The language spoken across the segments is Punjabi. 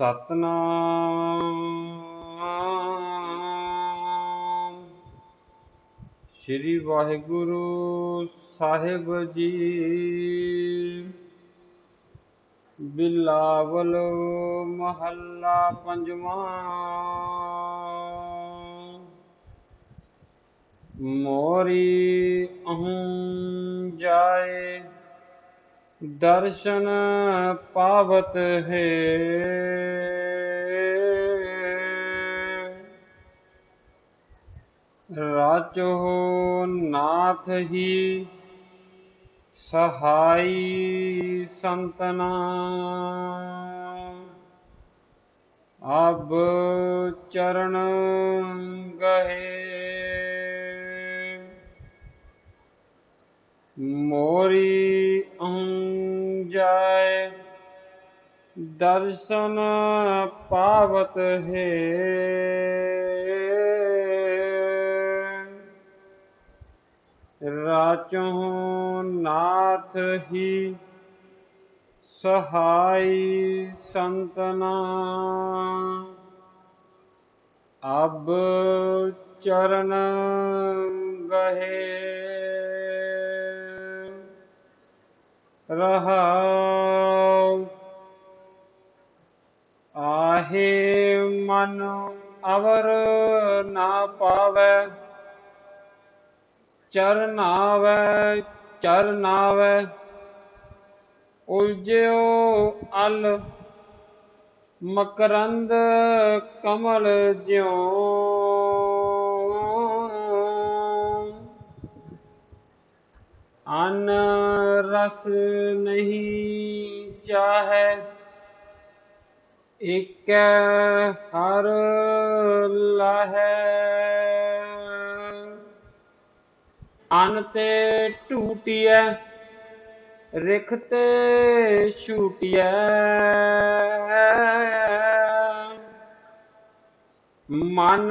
ਸਤਨਾਮ। ਸ੍ਰੀ ਵਾਹਿਗੁਰੂ ਸਾਹਿਬ ਜੀ। ਬਿਲਾਵਲ ਮਹੱਲਾ ਪੰਜਵਾਂ। ਮੋਰੀ ਅਹੰ ਜਾਏ। ਦਰਸ਼ਨ ਪਾਵਤ ਹੈ। ਰਾਜੋ ਨਾਥ ਹੀ ਸਹਾਈ ਸੰਤਨਾ। ਅਬ ਚਰਨ ਗਏ। ਮੋਰੀ ਅਹੰ ਦਰਸ਼ਨ ਪਾਵਤ ਹੈ। ਰਾਚੋ ਨਾਥ ਹੀ ਸਹਾਈ ਸੰਤਨਾ। ਅਬ ਚਰਨ ਗਏ ਰਹਾਉ। ਆਹੇ ਮਨ ਅਵਰ ਨਾ ਪਾਵੈ ਚਰਨਾਵੈ ਚਰਨਾਵੈ ਉਲਝਿਓ ਅਲ ਮਕਰੰਦ ਕਮਲ ਜਿਉ। ਅਨ ਰਸ ਨਹੀਂ ਚਾਹੈ ਇਕ ਹਰ ਲਹੈ। ਅਨ ਤੇ ਟੂਟਿਐ, ਰਿਖ ਤੇ ਛੂਟਿਐ। ਮਨ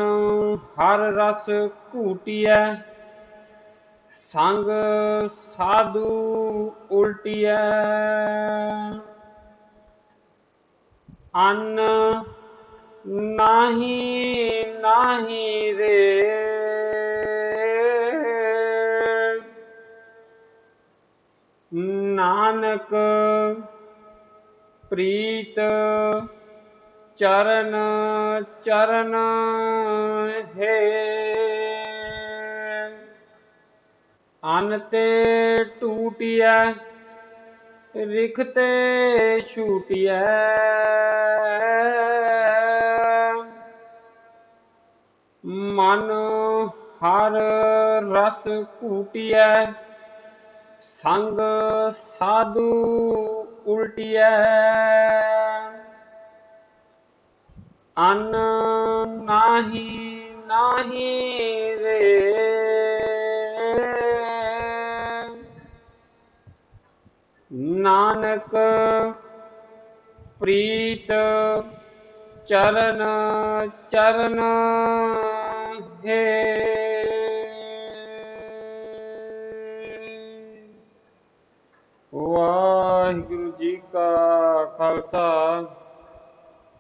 ਹਰ ਰਸ ਘੂਟਿਐ ਸੰਗ ਸਾਧੂ ਉਲਟਿਐ। ਅਨ ਨਾਹੀ ਨਾਹੀ ਰੇ। ਨਾਨਕ ਪ੍ਰੀਤ ਚਰਨ ਚਰਨ ਅਨ ਤੇ ਟੂਟਿਐ, ਰਿਖ ਤੇ ਛੂਟਿਐ। ਮਨ ਹਰ ਰਸ ਕੂਟਿਐ, ਸੰਗ ਸਾਧੂ ਉਲਟਿਐ। ਅਨ ਨਾਹੀ ਨਾਹੀ ਰੇ ਨਾਨਕ ਪ੍ਰੀਤ ਚਰਨ ਚਰਨ ਹੈ। ਵਾਹਿਗੁਰੂ ਜੀ ਕਾ ਖਾਲਸਾ,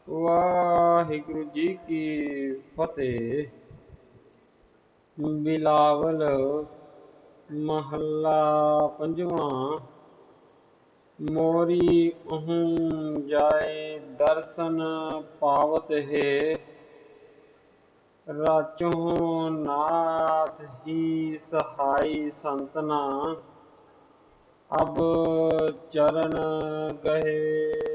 ਵਾਹਿਗੁਰੂ ਜੀ ਕੀ ਫਤਿਹ। ਬਿਲਾਵਲ ਮਹੱਲਾ ਪੰਜਵਾਂ ਮੋਰੀ ਅਹੰ ਜਾਏ ਦਰਸ਼ਨ ਪਾਵਤ ਹੈ। ਰਾਚੋ ਨਾਥ ਹੀ ਸਹਾਈ ਸੰਤਨਾ। ਅਬ ਚਰਨ ਗਏ